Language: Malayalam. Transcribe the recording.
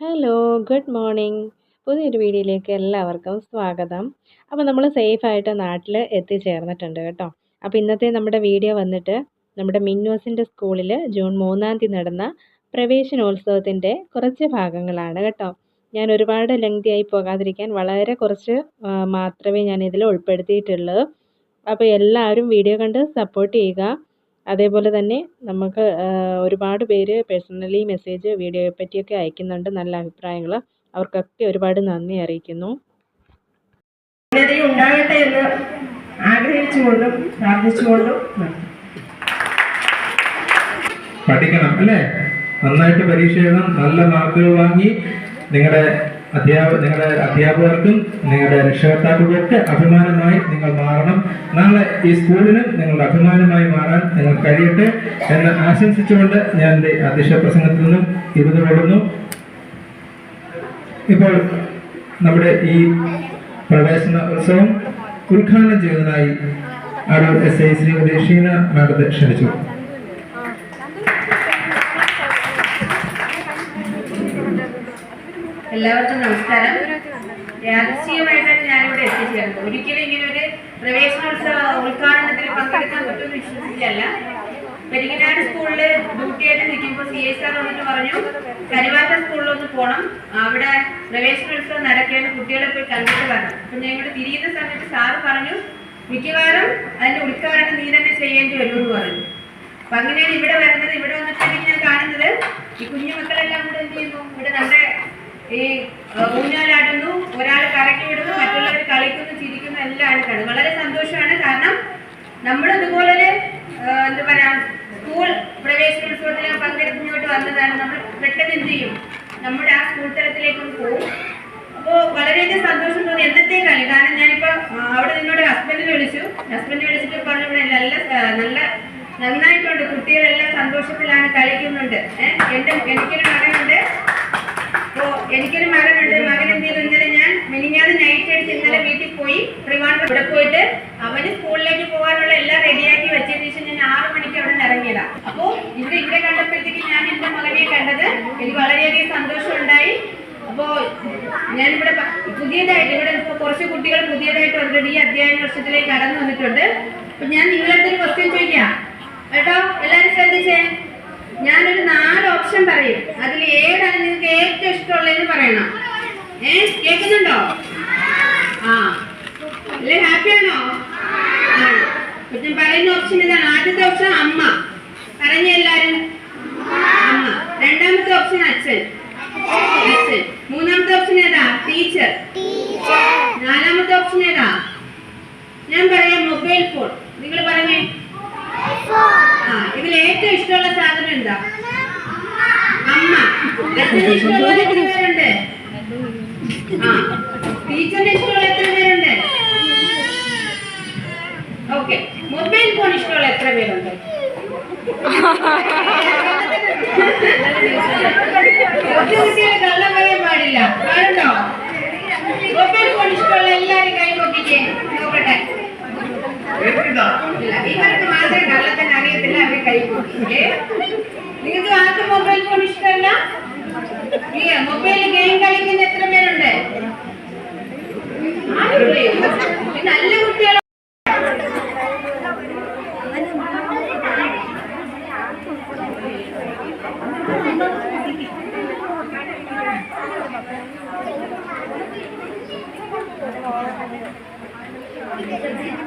ഹലോ ഗുഡ് മോർണിംഗ് പുതിയൊരു വീഡിയോയിലേക്ക് എല്ലാവർക്കും സ്വാഗതം. അപ്പോൾ നമ്മൾ സേഫായിട്ട് നാട്ടിൽ എത്തിച്ചേർന്നിട്ടുണ്ട് കേട്ടോ. അപ്പോൾ ഇന്നത്തെ നമ്മുടെ വീഡിയോ വന്നിട്ട് നമ്മുടെ മിന്നോസിന്റെ സ്കൂളിൽ ജൂൺ മൂന്നാം തീയതി നടന്ന പ്രവേശനോത്സവത്തിന്റെ കുറച്ച് ഭാഗങ്ങളാണ് കേട്ടോ. ഞാൻ ഒരുപാട് ലെങ്തി ആയി പോകാതിരിക്കാൻ വളരെ കുറച്ച് മാത്രമേ ഞാൻ ഇതിൽ ഉൾപ്പെടുത്തിയിട്ടുള്ളൂ. അപ്പോൾ എല്ലാവരും വീഡിയോ കണ്ട് സപ്പോർട്ട് ചെയ്യുക. അതേപോലെ തന്നെ നമുക്ക് ഒരുപാട് പേര് പേഴ്സണലി മെസ്സേജ് വീഡിയോയെ പറ്റിയൊക്കെ അയക്കുന്നുണ്ട്. നല്ല അഭിപ്രായങ്ങൾ അവർക്കൊക്കെ ഒരുപാട് നന്ദി അറിയിക്കുന്നു. ഉണ്ടാകട്ടെ എന്ന് ആഗ്രഹിച്ചുകൊണ്ടും പ്രാർത്ഥിച്ചുകൊണ്ടും പഠിക്കണം അല്ലേ? നന്നായിട്ട് പരീക്ഷ എഴുതണം നല്ല മാർക്കുകൾ വാങ്ങി നിങ്ങളുടെ അധ്യാപ നിങ്ങളുടെ അധ്യാപകർക്കും നിങ്ങളുടെ രക്ഷകർത്താക്കൾക്കും ഒക്കെ അഭിമാനമായി നിങ്ങൾ മാറണം. നാളെ ഈ സ്കൂളിനും നിങ്ങളുടെ നിങ്ങൾ കഴിയട്ടെ എന്ന് ആശംസിച്ചുകൊണ്ട് ഞാൻ എന്റെ അധ്യക്ഷ പ്രസംഗത്തിൽ നിന്നും ഇരുന്ന് കൊള്ളുന്നു ഇപ്പോൾ നമ്മുടെ ഈ പ്രവേശന ഉത്സവം ഉദ്ഘാടനം ചെയ്തതിനായി അടൂർ എസ് ഐ ശ്രീമതി ഷീന മാഡത്തെ ക്ഷണിച്ചു. എല്ലാവർക്കും നമസ്കാരം. രാഷ്ട്രീയമായിട്ടാണ് ഞാനിവിടെ എത്തിച്ചേർന്നത്. ഒരിക്കലും ഇങ്ങനെ പ്രവേശനോത്സവ ഉദ്ഘാടനത്തിൽ പങ്കെടുക്കാൻ പറ്റുമെന്ന് വിശ്വസിച്ചല്ല പെരിങ്ങനാട് സ്കൂളിൽ ഡ്യൂട്ടിയായിട്ട് നിൽക്കുമ്പോൾ സി എസ് ആർ വന്നിട്ട് പറഞ്ഞു കരുവാറ്റ സ്കൂളിലൊന്ന് പോകണം അവിടെ പ്രവേശനോത്സവം നടക്കേണ്ട കുട്ടികളെ പോയി കണ്ടിട്ട് വരണം. അപ്പൊ ഇവിടെ തിരിയുന്ന സമയത്ത് സാറ് പറഞ്ഞു മിക്കവാറും അതിന്റെ ഉദ്ഘാടനം നീ തന്നെ ചെയ്യേണ്ടി വരും എന്ന് പറഞ്ഞു. അപ്പൊ അങ്ങനെയാണ് ഇവിടെ വരുന്നത്. ഇവിടെ വന്നിട്ടുണ്ടെങ്കിൽ ഞാൻ കാണുന്നത്. ഈ കുഞ്ഞു മക്കളെല്ലാം കൂടെ എന്ത് ചെയ്യുന്നു? ഇവിടെ നമ്മുടെ ഈ ഊഞ്ഞാലാടുന്നു. ഒരാൾ കറക്കി കാണുന്നത് വളരെ സന്തോഷമാണ്. കാരണം നമ്മൾ ഇതുപോലെ എന്താ പറയാ സ്കൂൾ പ്രവേശനോത്സവത്തിൽ പങ്കെടുത്ത് ഇങ്ങോട്ട് വന്നതാണ്. നമ്മൾ പെട്ടെന്ന് എന്ത് ചെയ്യും? നമ്മുടെ ആ സ്കൂൾ തലത്തിലേക്കും പോകും അപ്പോൾ വളരെയധികം സന്തോഷം തോന്നി. എന്നത്തേക്കാണ് കാരണം ഞാനിപ്പോ ആ, അവിടെ നിന്നോട് ഹസ്ബൻഡിനെ വിളിച്ചു. ഹസ്ബൻഡിനെ വിളിച്ചിട്ട് പറഞ്ഞു നല്ല നല്ല നന്നായിട്ടുണ്ട്. കുട്ടികളെല്ലാം സന്തോഷത്തിലാണ് കളിക്കുന്നുണ്ട്. ഏഹ് എന്റെ എനിക്കൊരു പോയി. ട്രിവാൻഡ്രം ഇവിടെ പോയിട്ട് അവന് സ്കൂളിലേക്ക് പോകാനുള്ള എല്ലാം റെഡിയാക്കി വെച്ചതിന് ശേഷം ഞാൻ ആറു മണിക്ക് അവിടെ ഇറങ്ങിയതാ. അപ്പോ ഇവിടെ ഇവിടെ കണ്ടപ്പോഴത്തേക്ക് ഞാൻ എന്റെ മകനെ കണ്ടത് എനിക്ക് വളരെയധികം സന്തോഷം ഉണ്ടായി അപ്പോ ഞാനിവിടെ പുതിയതായിട്ട് ഇവിടെ ഇപ്പൊ കുറച്ച് കുട്ടികൾ പുതിയതായിട്ട് ഓൾറെഡി ഈ അധ്യയന വർഷത്തിലേക്ക് കടന്നു വന്നിട്ടുണ്ട്. അപ്പൊ ഞാൻ നിങ്ങളെന്തൊരു ക്വസ്റ്റ്യൻ ചോദിക്കാം. കേട്ടോ? എല്ലാരും ശ്രദ്ധിച്ചേ? ഞാനൊരു നാല് ഓപ്ഷൻ പറയും. അതിൽ ഏതാണ് നിങ്ങൾക്ക് ഏറ്റവും ഇഷ്ടമുള്ളതെന്ന് പറയണം. ഏ? കേൾക്കുന്നുണ്ടോ? ആ. അല്ലേ ഹാപ്പിയാണോ ആണ്? ഞാൻ പറയുന്ന ഓപ്ഷൻ ഇതാണ്. ആദ്യത്തെ ഓപ്ഷൻ അമ്മ. പറഞ്ഞ എല്ലാരും? അമ്മ. രണ്ടാമത്തെ ഓപ്ഷൻ അച്ഛൻ. അച്ഛൻ. മൂന്നാമത്തെ ഓപ്ഷൻ ഏതാ? ടീച്ചർ നാലാമത്തെ ഓപ്ഷൻ ഏതാ? ഞാൻ പറയാം മൊബൈൽ ഫോൺ നിങ്ങൾ പറഞ്ഞേ? ആ ഇതിൽ ഏറ്റവും ഇഷ്ടമുള്ള സാധനം എന്താ? അമ്മ. ഇഷ്ടമുള്ള എത്ര പേരുണ്ട്? ആ ടീച്ചറിന്റെ ഇഷ്ടമുള്ള എത്ര ഓക്കെ മൊബൈൽ ഫോൺ ഇഷ്ടമുള്ള എത്ര പേരുണ്ട്? കുട്ടികൾ പറയാൻ പാടില്ല. പാടുണ്ടോ മൊബൈൽ ഫോൺ ഇഷ്ടമുള്ള എല്ലാരും കൈ നോക്കിക്കേ നോക്കട്ടെ ഇവർക്ക് മാത്രമേ കള്ളത്തിന് അറിയത്തില്ല അവരെ കൈ കൊടുക്കില്ലേ നിങ്ങൾക്ക് ആർക്കും മൊബൈൽ ഫോൺ ഇഷ്ടമല്ല ഇല്ല? Gracias.